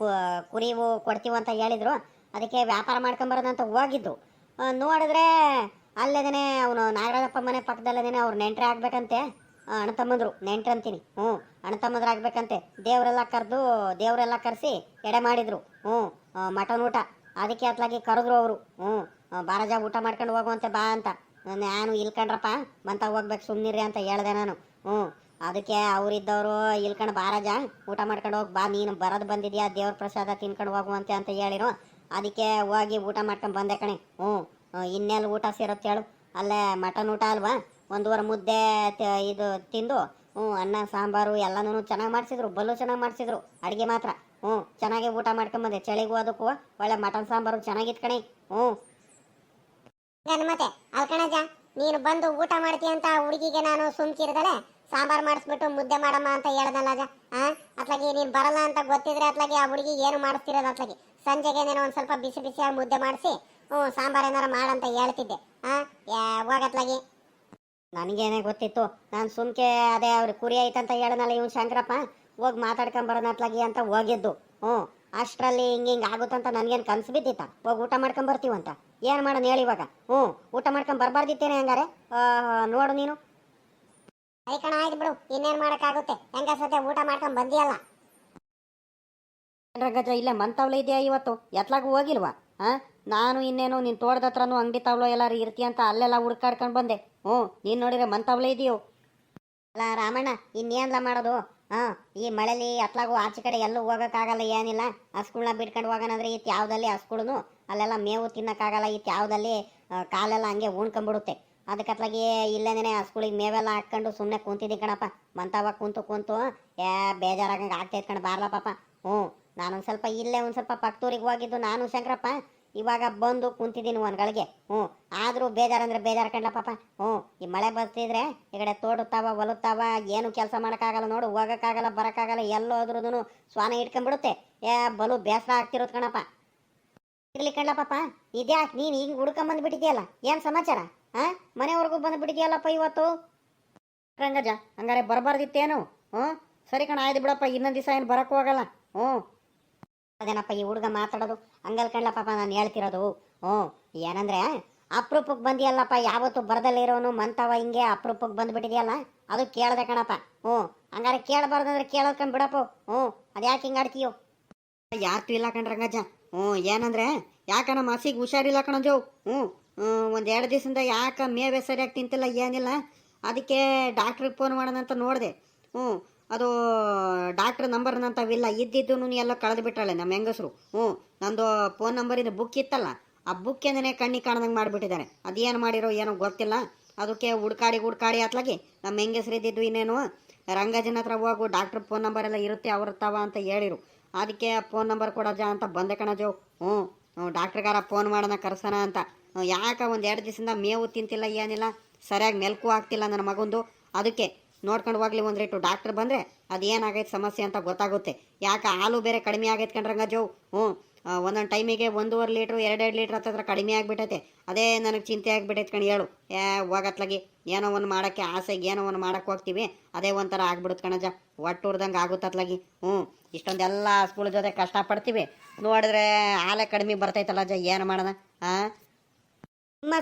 ಕುರಿವು ಕೊಡ್ತೀವಿ ಅಂತ ಹೇಳಿದ್ರು. ಅದಕ್ಕೆ ವ್ಯಾಪಾರ ಮಾಡ್ಕೊಂಬರೋದಂತ ಹೋಗಿದ್ದು. ನೋಡಿದ್ರೆ ಅಲ್ಲೇದೇನೆ ಅವನು ನಾಗರಾಜಪ್ಪ ಮನೆ ಪಕ್ಕದಲ್ಲೇನೆ ಅವ್ರು ನೆಂಟ್ರೆ ಆಗ್ಬೇಕಂತೆ. ಅಣ್ಣ ತಮ್ಮಂದ್ರು. ನೆಂಟ್ರು ಅಂತೀನಿ. ಹ್ಞೂ. ಅಣ್ಣ ತಮ್ಮಂದ್ರು ಆಗ್ಬೇಕಂತೆ. ದೇವರೆಲ್ಲ ಕರೆದು ದೇವರೆಲ್ಲ ಕರೆಸಿ ಎಡೆ ಮಾಡಿದ್ರು. ಹ್ಞೂ. ಮಟನ್ ಊಟ. ಅದಕ್ಕೆ ಅತ್ಲಾಗಿ ಕರೆದ್ರು ಅವರು. ಹ್ಞೂ. ಬಾರಾಜ ಊಟ ಮಾಡ್ಕೊಂಡು ಹೋಗುವಂತೆ ಬಾ ಅಂತ. ನಾನು ಇಲ್ಕಂಡ್ರಪ್ಪ ಮಂತ ಹೋಗ್ಬೇಕು ಸುಮ್ಮನಿರಿ ಅಂತ ಹೇಳ್ದೆ ನಾನು. ಹ್ಞೂ. ಅದಕ್ಕೆ ಅವರಿದ್ದವರು, ಇಲ್ಕಂಡು ಬಾರಾಜ ಊಟ ಮಾಡ್ಕೊಂಡು ಹೋಗಿ ಬಾ. ನೀನು ಬರೋದು ಬಂದಿದ್ಯಾ? ದೇವ್ರ ಪ್ರಸಾದ ತಿನ್ಕೊಂಡು ಹೋಗುವಂತೆ ಅಂತ ಹೇಳಿರು. ಅದಕ್ಕೆ ಹೋಗಿ ಊಟ ಮಾಡ್ಕೊಂಡು ಬಂದೆ ಕಣೆ. ಹ್ಞೂ ಇನ್ನೆಲ್ಲಿ ಊಟ ಸೇರುತ್ತೆ ಹೇಳು. ಅಲ್ಲೇ ಮಟನ್ ಊಟ ಅಲ್ವಾ? ಒಂದೂವರೆ ಮುದ್ದೆ ಇದು ತಿಂದು, ಹ್ಞೂ, ಅನ್ನ, ಸಾಂಬಾರು ಎಲ್ಲನೂ ಚೆನ್ನಾಗಿ ಮಾಡಿಸಿದ್ರು, ಬಲ್ಲು ಚೆನ್ನಾಗಿ ಮಾಡಿಸಿದ್ರು, ಅಡುಗೆ ಮಾತ್ರ. ಹ್ಞೂ, ಚೆನ್ನಾಗಿ ಊಟ ಮಾಡ್ಕೊಂಬಂದೆ ಚಳಿಗೂ ಅದಕ್ಕೂ ಒಳ್ಳೆ ಮಟನ್ ಸಾಂಬಾರು ಚೆನ್ನಾಗಿತ್ತು ಕಣೆ. ಹ್ಞೂ. ಮತ್ತೆ ಅಲ್ಕಣಜ ನೀನು ಬಂದು ಊಟ ಮಾಡ್ತೀಯ ಅಂತ ಹುಡುಗಿಗೆ ನಾನು ಸುಮ್ಕಿರ್ದಲೆ ಸಾಂಬಾರು ಮಾಡಿಸ್ಬಿಟ್ಟು ಮುದ್ದೆ ಮಾಡಮ್ಮ ಅಂತ ಹೇಳ್ದಲ್ಲ ಅಜ ಹಾಂ ಅತ್ಲಾಗಿ ನೀನು ಬರಲ್ಲ ಅಂತ ಗೊತ್ತಿದ್ರೆ ಅತ್ಲಾಗಿ ಆ ಹುಡುಗಿ ಏನು ಮಾಡಿಸ್ತಿರೋದು ಅತ್ಲಾಗಿ? ಸಂಜೆಗೆ ನಾನು ಒಂದು ಸ್ವಲ್ಪ ಬಿಸಿ ಬಿಸಿಯಾಗಿ ಮುದ್ದೆ ಮಾಡಿಸಿ ಹ್ಞೂ ಸಾಂಬಾರ್ ಏನಾರ ಮಾಡಂತ ಹೇಳ್ತಿದ್ದೆ. ಆ ಯಾ- ಹೋಗತ್ಲಾಗಿ? ನನಗೇನೇ ಗೊತ್ತಿತ್ತು. ನಾನು ಸುಮ್ಕೆ ಅದೇ ಅವ್ರ ಕುರಿ ಐತಂತ ಹೇಳನಲ್ಲ ಇವ್ನು ಶಂಕರಪ್ಪ. ಹೋಗಿ ಮಾತಾಡ್ಕೊಂಡ್ ಬರೋಣತ್ಲಾಗಿ ಅಂತ ಹೋಗಿದ್ದು. ಹ್ಞೂ ಅಷ್ಟರಲ್ಲಿ ಹಿಂಗೆ ಹಿಂಗೆ ಆಗುತ್ತಂತ ನನಗೇನು ಕನಸು ಬಿದ್ದಿತ್ತ? ಹೋಗಿ ಊಟ ಮಾಡ್ಕೊಂಡ್ ಬರ್ತೀವಂತ? ಏನು ಮಾಡೋಣ ಹೇಳಿ ಇವಾಗ? ಹ್ಞೂ ಊಟ ಮಾಡ್ಕೊಂಡು ಬರಬಾರ್ದಿತ್ತೇನೆ ಹಂಗಾರೆ? ಆ, ನೋಡು ನೀನು. ಕಣ ಆಯ್ತು ಬಿಡು. ಇನ್ನೇನು ಮಾಡೋಕ್ಕಾಗುತ್ತೆ? ಹೆಂಗ ಸತೆ ಊಟ ಮಾಡ್ಕೊಂಡು ಬಂದಿಯಲ್ಲ? ಗಜ ಇಲ್ಲೇ ಮಂತವ್ಲೆ ಇದೆಯಾ ಇವತ್ತು? ಎತ್ಲಾಗೂ ಹೋಗಿಲ್ವಾ? ಹಾ ನಾನು ಇನ್ನೇನು ನಿನ್ ತೋಟದ ಹತ್ರನೂ ಅಂಗಡಿ ತಾವ್ಲೋ ಎಲ್ಲಾರು ಇರ್ತಿ ಅಂತ ಅಲ್ಲೆಲ್ಲ ಹುಡ್ಕಾಡ್ಕೊಂಡು ಬಂದೆ. ಹ್ಞೂ, ನೀನು ನೋಡಿದ್ರೆ ಮಂತವ್ಲೆ ಇದೆಯೋ? ಅಲ್ಲ, ರಾಮಣ್ಣ, ಇನ್ನೇನ್ಲ ಮಾಡೋದು? ಹಾ, ಈ ಮಳೆಲಿ ಅತ್ಲಾಗೂ ಆಚೆ ಕಡೆ ಎಲ್ಲೂ ಹೋಗೋಕ್ಕಾಗಲ್ಲ ಏನಿಲ್ಲ. ಹಸ್ಗಳ್ನ ಬಿಟ್ಕೊಂಡು ಹೋಗೋಣಂದ್ರೆ ಇತ್ತು ಯಾವುದಲ್ಲಿ ಹಸ್ಗಳೂ ಅಲ್ಲೆಲ್ಲ ಮೇವು ತಿನ್ನೋಕ್ಕಾಗಲ್ಲ ಇತ್ತು ಯಾವುದಲ್ಲಿ ಕಾಲೆಲ್ಲ ಹಂಗೆ ಉಣ್ಕೊಂಬಿಡುತ್ತೆ ಅದಕ್ಕೆ ಅತ್ಲಾಗಿ ಇಲ್ಲೇನೆ ಹಸ್ಗಳಿಗೆ ಮೇವೆಲ್ಲ ಹಾಕ್ಕೊಂಡು ಸುಮ್ಮನೆ ಕೂತಿದ್ದೀನಿ ಕಣಪ್ಪ. ಮಂತವ ಕುಂತು ಕುಂತು, ಏ ಬೇಜಾರಾಗಂಗೆ ಆಗ್ತೈತೆ ಕಣ, ಬಾರ್ಲ ಪಾಪ. ಹ್ಞೂ. ನಾನೊಂದು ಸ್ವಲ್ಪ ಇಲ್ಲೇ ಒಂದು ಸ್ವಲ್ಪ ಪಕ್ತೂರಿಗೆ ಹೋಗಿದ್ದು ನಾನು ಶಂಕರಪ್ಪ, ಇವಾಗ ಬಂದು ಕುಂತಿದ್ದೀನಿ ಒಂದ್ಗಳಿಗೆ ಹ್ಞೂ, ಆದರೂ ಬೇಜಾರಂದ್ರೆ ಬೇಜಾರು ಕಂಡ ಪಾಪ. ಹ್ಞೂ, ಈ ಮಳೆ ಬರ್ತಿದ್ರೆ ಈ ಕಡೆ ತೋಡುತ್ತಾವ ಹೊಲುತ್ತಾವ ಏನು ಕೆಲಸ ಮಾಡೋಕ್ಕಾಗಲ್ಲ ನೋಡು, ಹೋಗೋಕ್ಕಾಗಲ್ಲ, ಬರೋಕ್ಕಾಗಲ್ಲ ಎಲ್ಲೋದ್ರೂ ಸ್ವಾನ ಇಟ್ಕೊಂಡ್ಬಿಡುತ್ತೆ. ಏ, ಬಲು ಬೇಸರ ಆಗ್ತಿರೋದು ಕಣಪ್ಪ. ಇರ್ಲಿ ಕಂಡ ಪಾಪ ಇದ್ಯಾಕೆ ನೀನು ಈಗ ಹುಡ್ಕೊಂಬಂದ್ಬಿಟ್ಟಿದ್ಯಲ್ಲ ಏನು ಸಮಾಚಾರ? ಹಾಂ ಮನೆವರೆಗೂ ಬಂದುಬಿಟ್ಟಿದ್ಯಲ್ಲಪ್ಪ ಇವತ್ತು? ರಂಗಜ, ಹಂಗಾರೆ ಬರಬಾರ್ದಿತ್ತೇನು? ಹ್ಞೂ, ಸರಿ ಕಣ, ಆಯ್ತು ಬಿಡಪ್ಪ, ಇನ್ನೊಂದು ದಿವಸ ಏನು ಬರೋಕ್ಕೂ ಹೋಗಲ್ಲ. ಹ್ಞೂ ಅದೇನಪ್ಪ ಈ ಹುಡುಗ ಮಾತಾಡೋದು? ಹಂಗಲ್ ಕಣ್ಲ ಪಾಪ ನಾನು ಹೇಳ್ತಿರೋದು. ಹ್ಞೂ, ಏನಂದ್ರೆ, ಅಪ್ರೂಪಕ್ಕೆ ಬಂದಿಯಲ್ಲಪ್ಪ, ಯಾವತ್ತು ಬರದಲ್ಲೇ ಇರೋನು ಮಂತವ ಹಿಂಗೆ ಅಪ್ರೂಪಕ್ಕೆ ಬಂದ್ಬಿಟ್ಟಿದೆಯಲ್ಲ? ಅದು ಕೇಳ್ದೆ ಕಣಪ್ಪ. ಹ್ಞೂ, ಹಂಗಾರೆ ಕೇಳಬಾರ್ದಂದ್ರೆ ಕೇಳೋದ್ಕೊಂಡು ಬಿಡಪ್ಪ. ಹ್ಞೂ, ಅದ್ಯಾಕೆ ಹಿಂಗೆ ಆಡ್ತೀಯೋ? ಯಾರ್ತು ಇಲ್ಲ ಕಣ್ರಂಗಜ್ಜ ಹ್ಞೂ, ಏನಂದ್ರೆ ಯಾಕ ನಮ್ಮ ಹಸಿಗೆ ಹುಷಾರಿಲ್ಲ ಕಣಜೋ ಹ್ಞೂ ಒಂದು ಎರಡು ದಿವಸದಿಂದ ಯಾಕೆ ಮೇವೆ ಸರಿಯಾಗಿ ತಿಂತಿಲ್ಲ, ಏನಿಲ್ಲ. ಅದಕ್ಕೆ ಡಾಕ್ಟ್ರಿಗೆ ಫೋನ್ ಮಾಡೋಣ ಅಂತ ನೋಡಿದೆ. ಹ್ಞೂ ಅದು ಡಾಕ್ಟ್ರ್ ನಂಬರ್ ನಂತವಿಲ್ಲ ಇದ್ದಿದ್ದು ಎಲ್ಲ ಕಳೆದು ಬಿಟ್ಟಾಳೆ ನಮ್ಮ ಹೆಂಗಸರು. ಹ್ಞೂ, ನಂದು ಫೋನ್ ನಂಬರಿಂದ ಬುಕ್ ಇತ್ತಲ್ಲ, ಆ ಬುಕ್ ಎಂದನೇ ಕಣ್ಣಿ ಕಾಣ್ದಂಗೆ ಮಾಡಿಬಿಟ್ಟಿದ್ದಾರೆ ಅದೇನು ಮಾಡಿರೋ ಏನೋ ಗೊತ್ತಿಲ್ಲ. ಅದಕ್ಕೆ ಹುಡ್ಕಾಡಿ ಹುಡ್ಕಾಡಿ ಅತ್ಲಾಗಿ ನಮ್ಮ ಹೆಂಗಸ್ರು ಇದ್ದಿದ್ದು ಇನ್ನೇನು ರಂಗಜನ ಹತ್ರ ಹೋಗು ಡಾಕ್ಟ್ರ್ ಫೋನ್ ನಂಬರ್ ಎಲ್ಲ ಇರುತ್ತೆ, ಅವ್ರ ತವ ಅಂತ ಹೇಳಿರು. ಅದಕ್ಕೆ ಫೋನ್ ನಂಬರ್ ಕೊಡಜ ಅಂತ ಬಂದೆ ಕಣಜೋ. ಹ್ಞೂ ಹ್ಞೂ ಡಾಕ್ಟ್ರಿಗಾರ ಫೋನ್ ಮಾಡೋಣ ಕರ್ಸೋಣ ಅಂತ. ಯಾಕೆ ಒಂದು ಎರಡು ದಿವಸದಿಂದ ಮೇವು ತಿಂತಿಲ್ಲ, ಏನಿಲ್ಲ, ಸರಿಯಾಗಿ ಮೆಲ್ಕು ಆಗ್ತಿಲ್ಲ ನನ್ನ ಮಗಂದು. ಅದಕ್ಕೆ ನೋಡ್ಕೊಂಡು ಹೋಗ್ಲಿ ಒಂದು ರೇಟು ಡಾಕ್ಟ್ರ್ ಬಂದರೆ ಅದೇನಾಗೈತೆ ಸಮಸ್ಯೆ ಅಂತ ಗೊತ್ತಾಗುತ್ತೆ. ಯಾಕೆ ಹಾಲು ಬೇರೆ ಕಡಿಮೆ ಆಗೈತೆ ಕಣ್ರಂಗ ಜೋ? ಹ್ಞೂ. ಒಂದೊಂದು ಟೈಮಿಗೆ ಒಂದೂವರೆ ಲೀಟ್ರು, ಎರಡೆರಡು ಲೀಟ್ರ್ ಹತ್ತತ್ರ ಕಡಿಮೆ ಆಗಿಬಿಟ್ಟೈತೆ. ಅದೇ ನನಗೆ ಚಿಂತೆ ಆಗಿಬಿಟ್ಟೈತೆ ಕಣಿ ಹೇಳು. ಏ, ಹೋಗತ್ಲಾಗಿ. ಏನೋ ಒಂದು ಮಾಡೋಕ್ಕೆ ಆಸೆಗೆ ಏನೋ ಒಂದು ಮಾಡೋಕ್ಕೆ ಹೋಗ್ತೀವಿ. ಅದೇ ಒಂಥರ ಆಗ್ಬಿಡುತ್ತೆ ಕಣಜ ಒಟ್ಟು ಉರ್ದಂಗೆ ಆಗುತ್ತತ್ಲಾಗಿ. ಹ್ಞೂ. ಇಷ್ಟೊಂದೆಲ್ಲ ಸ್ಕೂಲ್ ಜೊತೆ ಕಷ್ಟಪಡ್ತೀವಿ. ನೋಡಿದ್ರೆ ಹಾಲೇ ಕಡಿಮೆ ಬರ್ತೈತಲ್ಲ ಅಜ್ಜ, ಏನು ಮಾಡೋಣ ಹಾಂ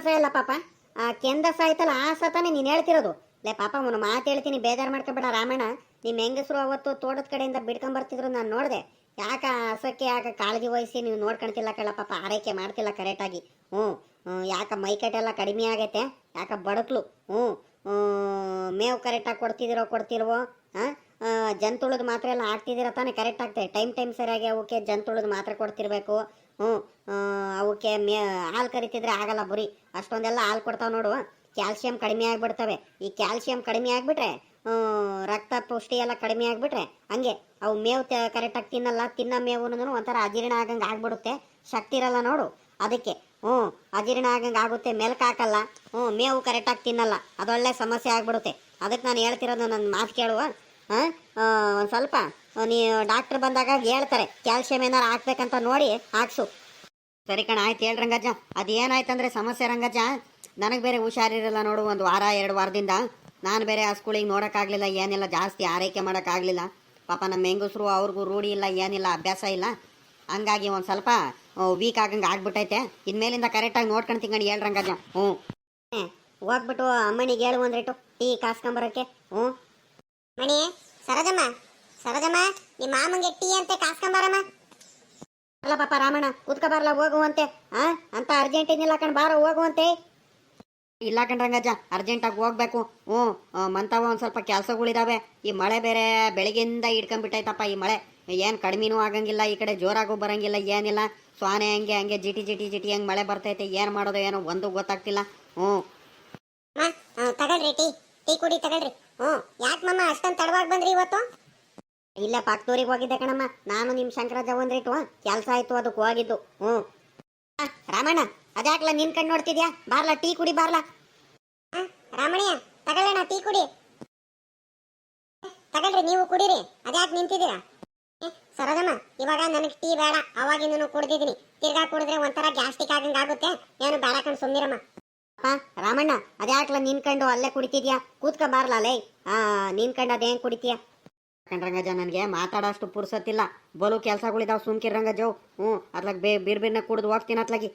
ಸಹ ಇಲ್ಲ ಪಾಪ. ಆ, ಕೆಂದಸ ಆಯ್ತಲ್ಲ, ಆ ಸತಾನೆ ನೀನು ಹೇಳ್ತಿರೋದು. ಲೇ ಪಾಪ, ಅವನು ಮಾತು ಹೇಳ್ತೀನಿ, ಬೇಜಾರು ಮಾಡ್ಕೊಬೇಡ ರಾಮಣ್ಣ. ನಿಮ್ಮ ಹೆಂಗಸರು ಅವತ್ತು ತೋಟದ ಕಡೆಯಿಂದ ಬಿಡ್ಕೊಂಬರ್ತಿದ್ರು ನಾನು ನೋಡಿದೆ. ಯಾಕೆ ಹಸಕ್ಕೆ, ಯಾಕೆ ಕಾಳಜಿ ವಹಿಸಿ ನೀವು ನೋಡ್ಕೊಳ್ತಿಲ್ಲ ಕಳ್ಳ ಪಾಪ, ಆರೈಕೆ ಮಾಡ್ತಿಲ್ಲ ಕರೆಕ್ಟಾಗಿ ಹ್ಞೂ ಯಾಕೆ ಮೈಕಟ್ಟೆಲ್ಲ ಕಡಿಮೆ ಆಗೈತೆ, ಯಾಕ ಬಡಕ್ಲು ಹ್ಞೂ ಮೇವು ಕರೆಕ್ಟಾಗಿ ಕೊಡ್ತಿದ್ದೀರೋ ಕೊಡ್ತಿಲ್ವೋ? ಹಾಂ ಜಂತುಳದ ಮಾತ್ರೆ ಎಲ್ಲ ಹಾಕ್ತಿದ್ದೀರ ತಾನೇ ಕರೆಕ್ಟ್ ಆಗ್ತದೆ. ಟೈಮ್ ಟೈಮ್ ಸರಿಯಾಗಿ ಅವಕ್ಕೆ ಜಂತುಳದ ಮಾತ್ರೆ ಕೊಡ್ತಿರ್ಬೇಕು. ಹ್ಞೂ ಅವಕ್ಕೆ ಮೇ, ಹಾಲು ಕರಿತಿದ್ರೆ ಆಗಲ್ಲ ಬುರಿ. ಅಷ್ಟೊಂದೆಲ್ಲ ಹಾಲು ಕೊಡ್ತಾವೆ ನೋಡು. ಕ್ಯಾಲ್ಸಿಯಂ ಕಡಿಮೆ ಆಗಿಬಿಡ್ತವೆ. ಈ ಕ್ಯಾಲ್ಸಿಯಂ ಕಡಿಮೆ ಆಗಿಬಿಟ್ರೆ ರಕ್ತ ಪುಷ್ಟಿ ಎಲ್ಲ ಕಡಿಮೆ ಆಗಿಬಿಟ್ರೆ, ಹಂಗೆ ಅವು ಮೇವು ಕರೆಕ್ಟಾಗಿ ತಿನ್ನಲ್ಲ, ತಿನ್ನೋ ಮೇವು ಒಂಥರ ಅಜೀರ್ಣ ಆಗಂಗೆ ಆಗಿಬಿಡುತ್ತೆ. ಶಕ್ತಿ ಇರಲ್ಲ ನೋಡು. ಅದಕ್ಕೆ, ಹ್ಞೂ, ಅಜೀರ್ಣ ಆಗಂಗೆ ಆಗುತ್ತೆ, ಮೆಲ್ಕ್ ಹಾಕಲ್ಲ, ಹ್ಞೂ, ಮೇವು ಕರೆಕ್ಟಾಗಿ ತಿನ್ನಲ್ಲ, ಅದೊಳ್ಳೆ ಸಮಸ್ಯೆ ಆಗಿಬಿಡುತ್ತೆ. ಅದಕ್ಕೆ ನಾನು ಹೇಳ್ತಿರೋದು ನನ್ನ ಮಾತು ಕೇಳುವ, ಹಾಂ ಒಂದು ಸ್ವಲ್ಪ ನೀ, ಡಾಕ್ಟ್ರ್ ಬಂದಾಗ ಹೇಳ್ತಾರೆ, ಕ್ಯಾಲ್ಸಿಯಂ ಏನಾರು ಹಾಕ್ಬೇಕಂತ ನೋಡಿ, ಹಾಕ್ಸು. ಸರಿ ಕಣ, ಆಯ್ತು ಹೇಳಿ ರಂಗಜ್ಜ. ಅದೇನಾಯ್ತಂದ್ರೆ ಸಮಸ್ಯೆ ರಂಗಜ್ಜ? ನನಗೆ ಬೇರೆ ಹುಷಾರಿರಲ್ಲ ನೋಡು, ಒಂದು ವಾರ, ಎರಡು ವಾರದಿಂದ. ನಾನು ಬೇರೆ ಆ ಸ್ಕೂಲಿಗೆ ನೋಡೋಕ್ಕಾಗಲಿಲ್ಲ, ಏನಿಲ್ಲ, ಜಾಸ್ತಿ ಆರೈಕೆ ಮಾಡೋಕ್ಕಾಗಲಿಲ್ಲ. ಪಾಪ ನಮ್ಮ ಹೆಂಗಸರು, ಅವ್ರಿಗೂ ರೂಢಿ ಇಲ್ಲ, ಏನಿಲ್ಲ, ಅಭ್ಯಾಸ ಇಲ್ಲ. ಹಂಗಾಗಿ ಒಂದು ಸ್ವಲ್ಪ ವೀಕ್ ಆಗಂಗೆ ಆಗ್ಬಿಟ್ಟೈತೆ. ಇನ್ಮೇಲಿಂದ ಕರೆಕ್ಟಾಗಿ ನೋಡ್ಕೊಂಡು ಹೇಳ್ರಿ ರಂಗಜ್ಜ ಹ್ಞೂ ಹೋಗ್ಬಿಟ್ಟು ಅಮ್ಮನಿಗೆ ಹೇಳು ರೇಟು ಟೀ ಕಾಸ್ಕೊಂಬರೋಕ್ಕೆ ಹ್ಞೂ ಮಣಿ ಸರದಮ್ಮ ಸರದಮ್ಮ ನಿಮ್ಮ ಮಾಮಂಗೆ ಟೀ ಅಂತ ಕಾಸ್ಕೊಂಬಾರಮ್ಮ ಅಲ್ಲ ಪಾಪ ರಾಮಣ್ಣ ಕೂತ್ಕೊಬಾರಲ್ಲ ಹೋಗುವಂತೆ. ಹಾಂ ಅಂತ ಅರ್ಜೆಂಟ್ ಏನಿಲ್ಲ ಕಣ್, ಬಾರ, ಹೋಗುವಂತೆ. ಇಲ್ಲ ಕಣ್ರಂಗಜ್ಜ ಅರ್ಜೆಂಟಾಗಿ ಹೋಗ್ಬೇಕು. ಹ್ಞೂ ಮಂತವ ಒಂದು ಸ್ವಲ್ಪ ಕೆಲಸಗಳಿದಾವೆ. ಈ ಮಳೆ ಬೇರೆ ಬೆಳಗ್ಗೆಯಿಂದ ಹಿಡ್ಕೊಂಡ್ಬಿಟ್ಟೈತಪ್ಪ ಈ ಮಳೆ. ಏನು ಕಡಿಮೆನೂ ಆಗಂಗಿಲ್ಲ ಈ ಕಡೆ ಜೋರಾಗೂ ಬರಂಗಿಲ್ಲ ಏನಿಲ್ಲ. ಸ್ವಾನೆ ಹಂಗೆ ಹಂಗೆ ಜಿಟಿ ಜಿಟಿ ಜಿಟಿ ಹಂಗೆ ಮಳೆ ಬರ್ತೈತೆ. ಏನು ಮಾಡೋದು ಏನೋ ಒಂದು ಗೊತ್ತಾಗ್ತಿಲ್ಲ. ಹ್ಞೂ. ತಗೊಳ್ರಿ ಟೀ. ಟೀ ಕುಡಿ ತಗೊಳ್ರಿ. ಹ್ಞೂ. ಯಾಕೆ ಮಮ್ಮ ಅಷ್ಟೊಂದು ತಡವಾಗಿ ಬಂದ್ರಿ ಇವತ್ತು? ಇಲ್ಲೇ ಪಾಕ್ತೂರಿಗೆ ಹೋಗಿದ್ದೆ ಕಣಮ್ಮ. ನಾನು ನಿಮ್ಮ ಶಂಕರಾಜ ಒಂದ್ರಿಟ್ಟು ಕೆಲಸ ಆಯಿತು ಅದಕ್ಕೆ ಹೋಗಿದ್ದು. ಹ್ಞೂ. ರಾಮಣ್ಣ. ಅದ್ಯಾಕ್ಲ ನಿನ್ ಕಣ್ಣು ನೋಡ್ತಿದ್ಯಾ? ಬಾರ್ಲ ಟೀ ಕುಡಿ ಬಾರ್ಲ. ಆ, ರಾಮಣ್ಯ ತಗೊಳ್ಳೋಣ ಟೀ ಕುಡಿ. ತಗೊಳ್ರಿ ನೀವು ಕುಡೀರಿ. ಅದ್ಯಾಕೆ ನಿಂತಿದ್ದೀರಾ? ಸರದಮ್ಮ ಸರೋಜಮ್ಮ ಇವಾಗ ನನಗೆ ಟೀ ಬೇಡ. ಅವಾಗಿಂದನು ಕುಡ್ದಿದ್ದೀನಿ. ತಿರ್ಗಾ ಕುಡಿದ್ರೆ ಒಂಥರ ಗ್ಯಾಸ್ಟಿಕ್ ಆಗಂಗ್ ಆಗುತ್ತೆ. ಏನು ಬೇಡ ಕಣ್ ಸುಮ್ಮಿರಮ್ಮ ಅಪ್ಪ ರಾಮಣ್ಣ ಅದ್ಯಾಕ್ಲ ನಿನ್ಕಂಡು ಅಲ್ಲೇ ಕುಡಿತಿದ್ಯಾ? ಕೂತ್ಕ ಬಾರ್ಲ ಲೇ. ಆ ನಿನ್ಕಂಡು ಅದೇನ್ ಕುಡಿತೀಯ? ಕಣ್ರಂಗಜ ನನಗೆ ಮಾತಾಡೋಷ್ಟು ಪುರ್ಸತ್ತಿಲ್ಲ. ಬಲು ಕೆಲಸಗಳಿದಾವ ಸುಮ್ಕಿರಂಗಜವ್ ಹ್ಞೂ ಅದ್ಲಾಗ ಬೇ ಬಿರ್ ಕುಡಿದ್ ಕುಡ್ದು ಹೋಗ್ತೀನಿ ಅತ್ಲಾಗಿ